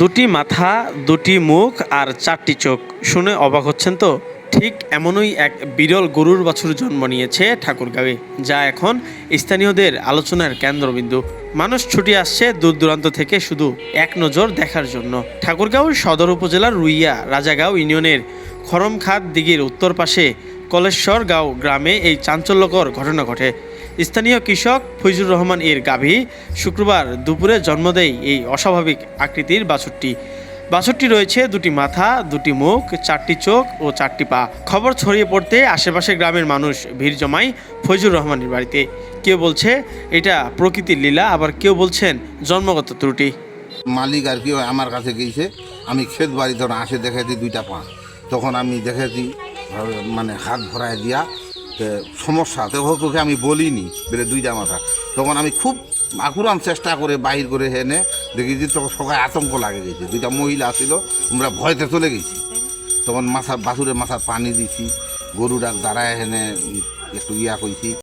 দুটি মাথা, দুটি মুখ আর চারটি চোখ। শুনে অবাক হচ্ছেন তো? ঠিক এমনই এক বিরল গরুর বাছুর জন্ম নিয়েছে ঠাকুরগাঁয়ে যা এখন স্থানীয়দের আলোচনার কেন্দ্রবিন্দু। মানুষ ছুটি আসছে দূর দূরান্ত থেকে শুধু এক নজর দেখার জন্য। ঠাকুরগাঁও সদর উপজেলার রুইয়া, রাজাগাঁও ইউনিয়নের খরমখাত দিঘির উত্তর পাশে কলেশ্বর গাঁও গ্রামে এই চাঞ্চল্যকর ঘটনা ঘটে। স্থানীয় কৃষক ফৈজুর রহমান এর গাভী শুক্রবার দুপুরে জন্ম দেয় এই অস্বাভাবিক আকৃতির বাছুরটি। বাছুরটি রয়েছে দুটি মাথা, দুটি মুখ, চারটি চোখ ও চারটি পা। খবর ছড়িয়ে পড়তে আশেপাশে গ্রামের মানুষ ভিড় জমায় ফৈজুর রহমানের বাড়িতে। কেউ বলছে, এটা প্রকৃতির লীলা আবার কেউ বলছেন, জন্মগত ত্রুটি মালিক আর কি আমার কাছে গিয়েছে, আমি ক্ষেত বাড়ি ধরো, আসে দেখেছি দুইটা পা। তখন আমি দেখেছি মানে হাত ভরায় দিয়া সমস্যা তো ওকে আমি বলিনি বেড়ে দুইটা মাথা। তখন আমি খুব আকুরাম চেষ্টা করে বাহির করে হেনে দেখি যে তখন সবাই আতঙ্ক লাগে গেছে। দুইটা মহিলা আসিল আমরা ভয়তে চলে গেছি। তখন মাথা বাছুরের মাথা পানি দিছি গরু ডাক দাঁড়ায় হেনে একটু ইয়া কইছি।